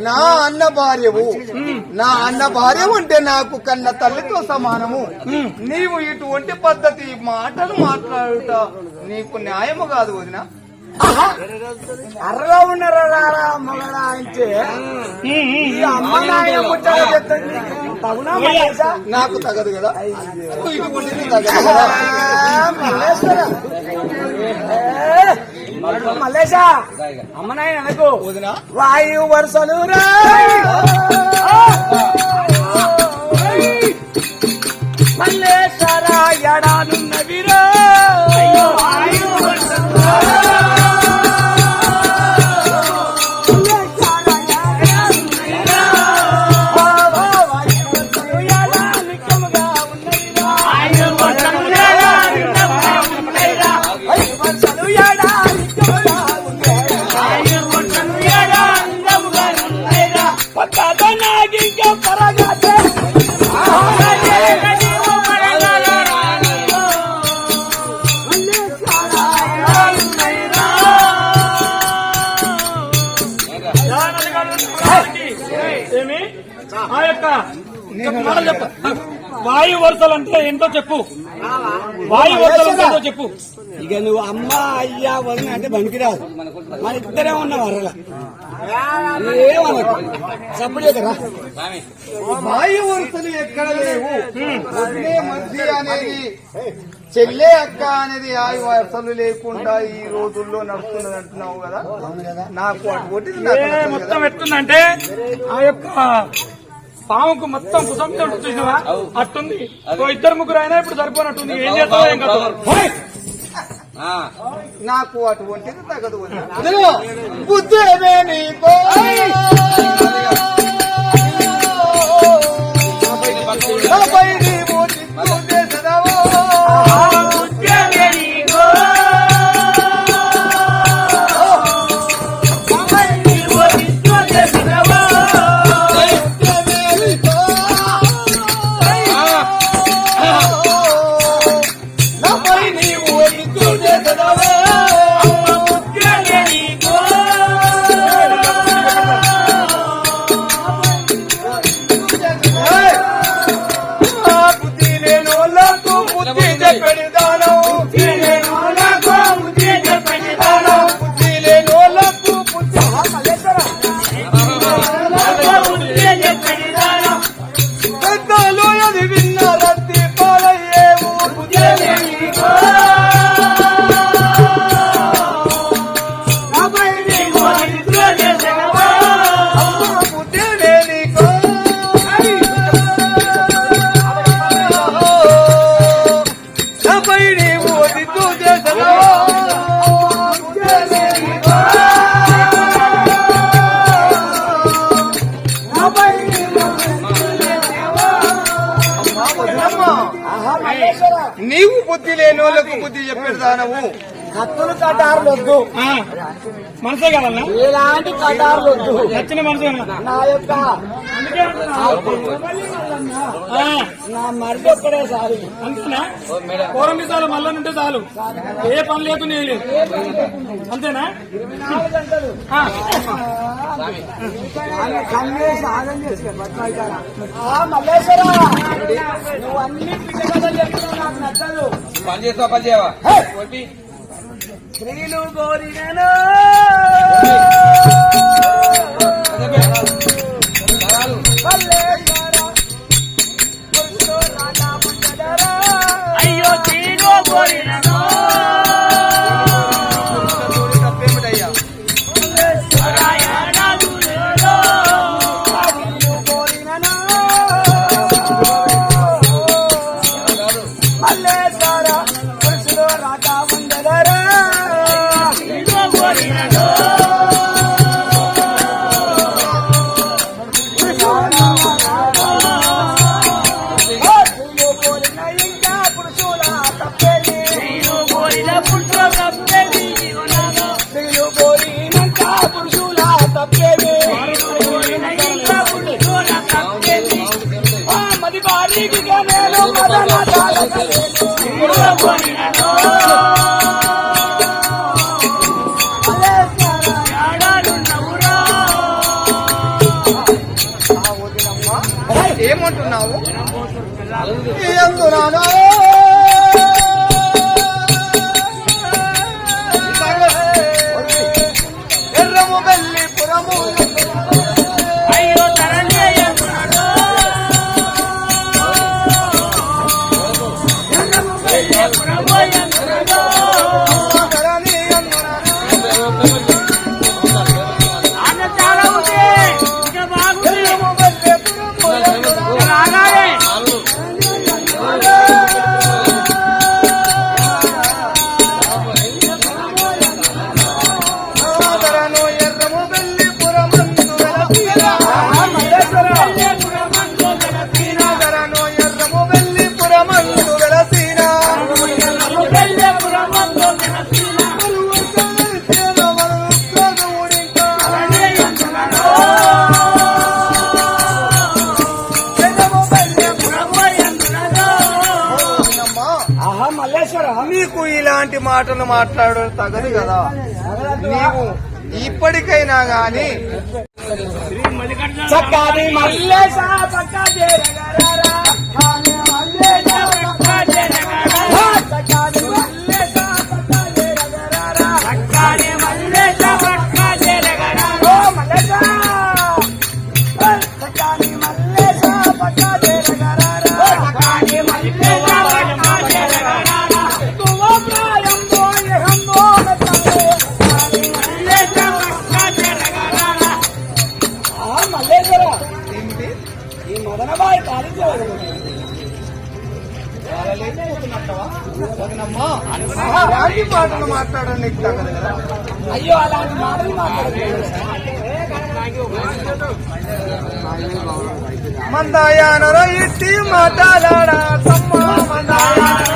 నా అన్న భార్యవు. నా అన్న భార్య అంటే నాకు కన్న తల్లితో సమానము. నీవు ఇటువంటి పద్ధతి మాటలు మాట్లాడుట నీకు న్యాయము కాదు వదిన. అర్రలో ఉన్నారా మగడా అంటే ఈ అమ్మ నాయన తగునా? నాకు తగదు కదా. ఇటువంటిది తగదు మల్లేశా అమ్మ నాయన అనకు వదిన. వాయు వరుసలు రా ఆ యొక్క వాయు వరుసలు అంటే ఏంటో చెప్పు. వాయు వరుసలు ఏంటో చెప్పు. ఇక నువ్వు అమ్మ అయ్యా వదిన అంటే పనికిరాదు. మన ఇద్దరే ఉన్నాం అరల. ఏమనకు? సప్పుడు కదా వాయు వరుసలు ఎక్కడ లేవు? వదిలే మధ్య అనేది చెల్లె అక్క అనేది ఆ వరుసలు లేకుండా ఈ రోజుల్లో నడుస్తున్నది అంటున్నావు కదా? నాకు నచ్చదు మొత్తం. ఎట్టుందంటే ఆ యొక్క పాముకు మొత్తం కుసంతో చూసినవా? అట్టుంది. ఇద్దరు ముగ్గురు అయినా ఇప్పుడు సరిపోనట్టుంది. ఏం చేస్తావో ఏం కదా నాకు అటువంటిది తగదు. బుద్ధేమే నీకో? బుద్ధి లేని వాళ్ళకు బుద్ధి చెప్పేదానవు కత్తులు కటారులు వద్దు మనసే కావాలన్నా ఎలాంటి కటారులు వద్దు నచ్చిన మనసే నా యొక్క నా మరిది ఒక్కడే సారి అంతేనా? పూర్వం మీసాలు మళ్ళా ఉంటే చాలు. ఏ పని లేదు అంతేనా? చేసి ఆ. మల్లేశ్వర నువ్వు అన్ని పిల్లలు చెప్తున్నావు నాకు నచ్చదు. పని చేస్తావా పని చేయవా? స్త్రీలు కోరినను. అయ్యో తీగో కోరినను. స్త్రీలు కోరినాక పురుషుల తప్పేది ఆ మది బాలికి నేను మదన ఏమంటున్నావు? మాటలు మాట్లాడడం తగదు కదా. నీవు ఇప్పటికైనా గాని చక్కని మల్లేశ మాట్లాడడం నీకు తగదు కదా అయ్యో అలాంటి మాటలు మాట్లాడలేదు మందాయానలో ఇట్టి మాట్లాడా తమ్మ మందాయానలో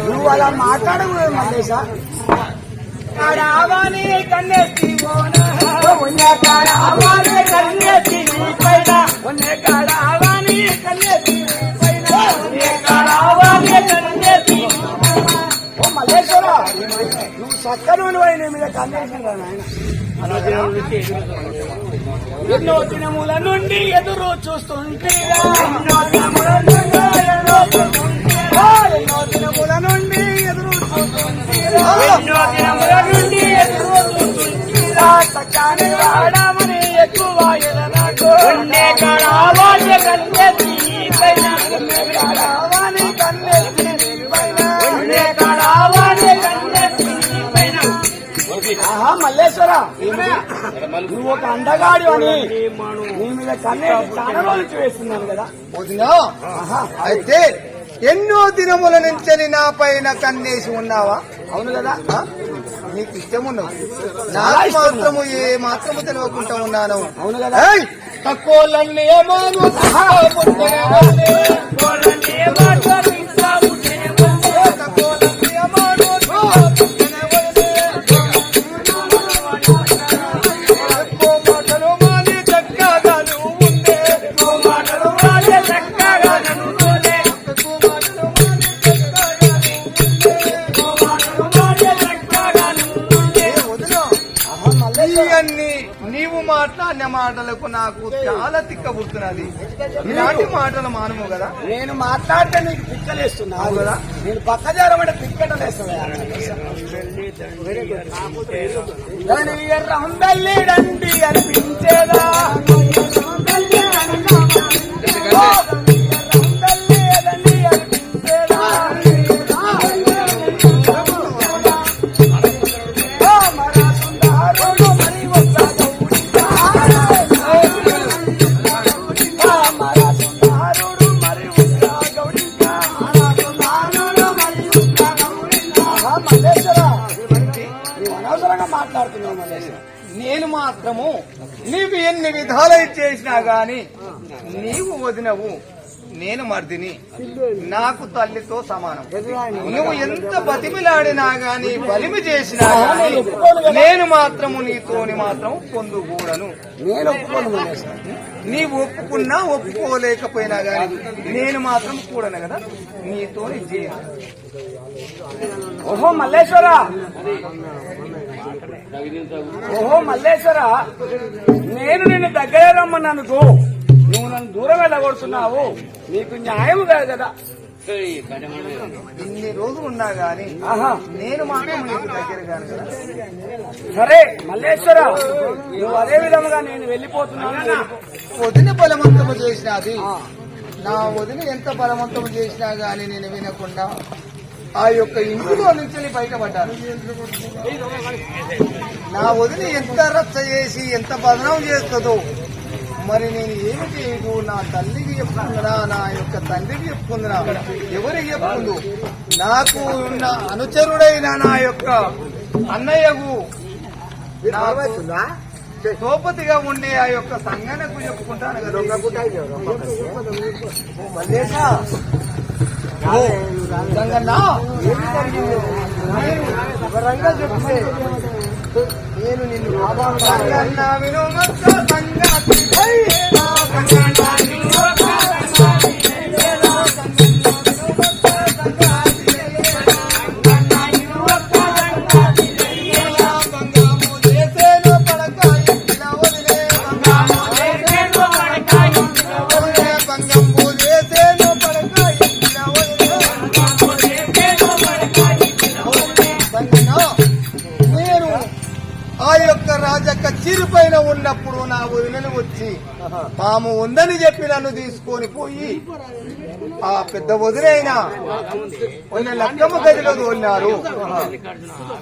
నువ్వు అలా మాట్లాడకూడదు మల్లేశ కాడావాని కన్నెత్తి ఉన్న కాడావాని కన్నెత్తి పైన ఉన్న కాడావాని కన్నెత్తి పైన ఉన్న కాడావాని ఓ మల్లేశ్వర నువ్వు సక్కను అయిన మీద కన్నేసిన నాయన ఎన్నో దినముల నుండి ఎదురు చూస్తుంటే ఎన్నో దినముల నుండి ఎదురు ఎన్నో దినముల నుండి ఎదురు వాడమని ఎక్కువ ఎదనాకు. కన్నెత్తి కన్నెత్తి కన్నెత్తి ఆహా మల్లేశ్వర నువ్వు ఒక అండగాడు అని నీ మీద కన్నేసి చాలా రోజులు వేస్తున్నాను కదా. అయితే ఎన్నో దినముల నుంచి నా పైన కన్నేసి ఉన్నావా? అవును కదా? నీకు ఇష్టం ఉన్నది నాకు మాత్రము ఏ మాత్రము తెలియకుండా ఉన్నాను. అవును కదా? ఏయ్! మాటలకు నాకు చాలా తిక్క పుడుతున్నది. ఇలాంటి మాటలు మానము కదా? నేను మాట్లాడితే నీకు పిక్కలేస్తున్నా అవును కదా? నేను పక్క జరమంటే పిక్కటలేస్తున్నా రంబెల్లిడండి అనిపించేదా? నేను మాత్రము నీవు ఎన్ని విధాలు చేసినా గాని నీవు వదినవు. నేను మర్దిని. నాకు తల్లితో సమానం. నువ్వు ఎంత బతిమిలాడినా గాని బలిమి చేసినా గాని నేను మాత్రము నీతోని మాత్రం పొందుకూడను నేను ఒప్పుకోను మల్లేశ నీ ఒప్పుకున్నా ఒప్పుకోలేకపోయినా గాని నేను మాత్రం కూడను కదా. నీతోని చేయాలి ఓహో మల్లేశ్వర. ఓహో మల్లేశ్వర. నేను నిన్ను దగ్గర రమ్మన్నందుకు నన్ను దూరం వెళ్ళగొడుతున్నావు నీకు న్యాయం కాదు కదా. ఇన్ని రోజులు ఉన్నా గాని ఆహా. నేను మాత్రం నీకు కదా. సరే మల్లేశ్వర నువ్వు అదే విధముగా నేను వెళ్ళిపోతున్నాను. వెళ్ళిపో. వదిన బలవంతము చేసినది. నా వదిన ఎంత బలవంతము చేసినా గాని నేను వినకుండా ఆ యొక్క ఇంటిలో నుంచి బయటపడ్డాను. నా వదిన ఎంత రచ్చ చేసి ఎంత బదనం చేస్తుందో మరి నేను ఏమి చేయదు నా తల్లికి చెప్పుకుందినా నా యొక్క తండ్రికి చెప్పుకుందినా ఎవరికి చెప్పుకుందు? నాకు ఉన్న అనుచరుడైన నా యొక్క అన్నయ్యకు. నా సోపతిగా ఉండే ఆ యొక్క సంగనకు చెప్పుకుంటాను కదా. సంగన్నా చెప్తే? నేను నిన్ను సంగన్న ఆ యొక్క రాజక్క చిరుపైన ఉన్నప్పుడు నా వదినను వచ్చి పాము ఉందని చెప్పి నన్ను తీసుకొని పోయి ఆ పెద్ద వదినైనా ఉన్న లక్కమ్మ గదిలో తోలినారు.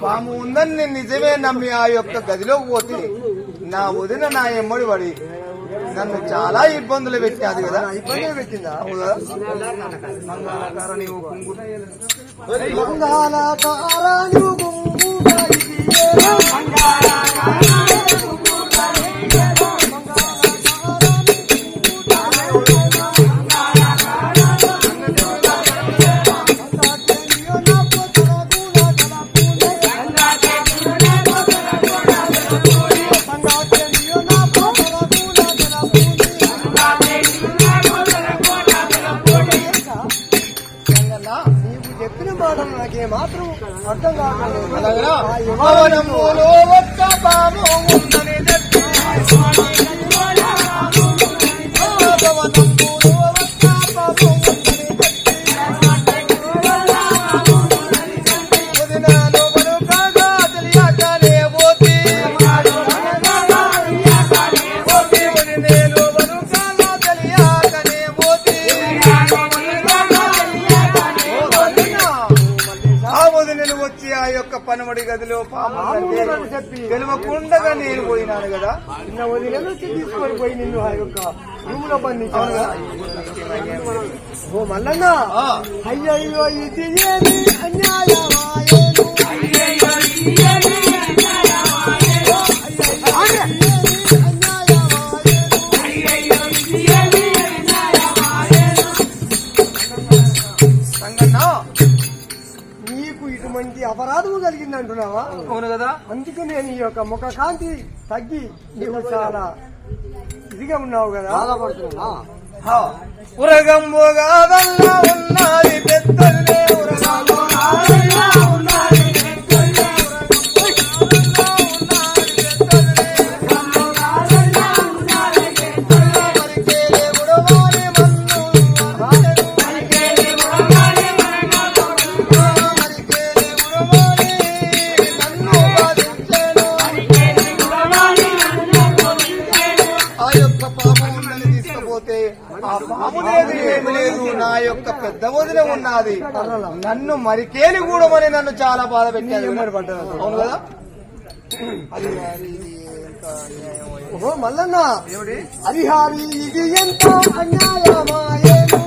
పాము ఉందని నేను నిజమే నమ్మి ఆ యొక్క గదిలోకి పోతే నా వదిన నా ఎమ్మడి పడి నన్ను చాలా ఇబ్బందులు పెట్టినది కదా. ఇబ్బందులు పెట్టిందా? మంగళాకార నీవు తెలియకుండగా నేను పోయినాను కదా. నిన్న వచ్చి తీసుకొని పోయి నిన్ను ఆ యొక్క రూమ్లో బంధించాను కదా. ఓ మల్లన్న. ఆ, అయ్యయ్యో ఇది ఏమి కలిగింది అంటున్నావా అవును కదా. అందుకే నేను ఈ యొక్క ముఖ కాంతి తగ్గి నీవు చాలా ఇదిగా ఉన్నావు కదా. బాధపడుతున్నా హా. ఉరగంబుగాదల్లా ఉన్నది పెద్దదిలే ఉరగంబుగాదల్లా పాము లేదు ఏమి లేదు. నా యొక్క పెద్ద వదిన ఉన్నది. నన్ను మరికేలి కూడమని నన్ను చాలా బాధ అవును కదా? అది అన్యాయమో. ఓహో మల్లన్న. హరిహారి ఇది ఎంత అన్యాయమాయేను?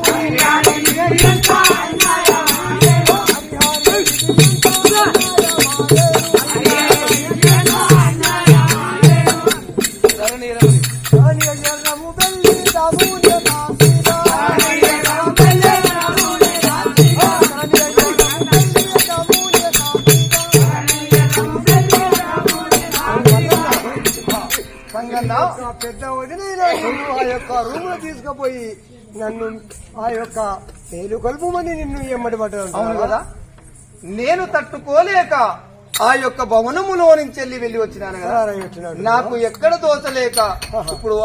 వదిన ఆ యొక్క రూమ్లో తీసుకుపోయి నన్ను ఆ యొక్క పేలు కలుపుమని నిన్ను ఎమ్మడి అవును కదా? నేను తట్టుకోలేక ఆ యొక్క భవనములో నుంచి వెళ్ళి వెళ్ళి వచ్చినాను కదా? నాకు ఎక్కడ దోచలేక ఇప్పుడు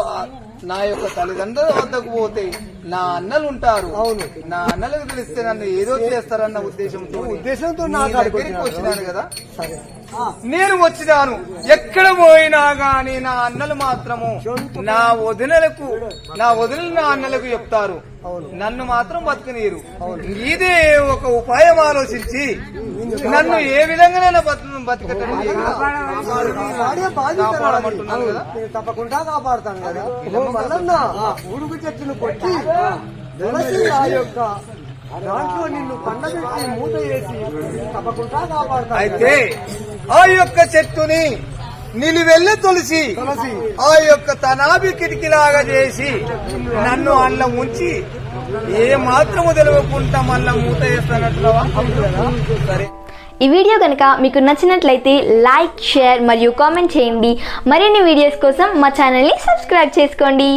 నా యొక్క తల్లిదండ్రుల వద్దకు పోతే నా అన్నలు ఉంటారు. అవును. నా అన్నలకు తెలిస్తే నన్ను ఏదో చేస్తారన్న ఉద్దేశంతో ఉద్దేశంతో నీ దగ్గరికి వచ్చినాను కదా? సరే. నేను వచ్చినాను. ఎక్కడ పోయినా గాని నా అన్నలు మాత్రము నా వదినలకు నా వదినలు నా అన్నలకు చెప్తారు. నన్ను మాత్రం బతకనీరు. ఇదే ఒక ఉపాయం ఆలోచించి నన్ను ఏ విధంగానైనా బతక బతకటం తప్పకుండా కాపాడుతాను కదా. ఉడుకు చెట్టును కొట్టి యొక్క దాంట్లో నిన్ను పండబెట్టి మూత వేసి తప్పకుండా కాపాడుతాను. అయితే ఆ యొక్క చెట్టుని నిలువెల్ల తొలిసి తులసి. ఆ యొక్క తనాభి కిటికీలాగా చేసి నన్ను అల్ల ఉంచి ఏ మాత్రము తెలియకుండా మళ్ళా మూత సరే. ఈ వీడియో కనుక మీకు నచ్చినట్లయితే లైక్ షేర్ మరియు కామెంట్ చేయండి. మరిన్ని వీడియోస్ కోసం మా ఛానల్ని సబ్స్క్రైబ్ చేసుకోండి.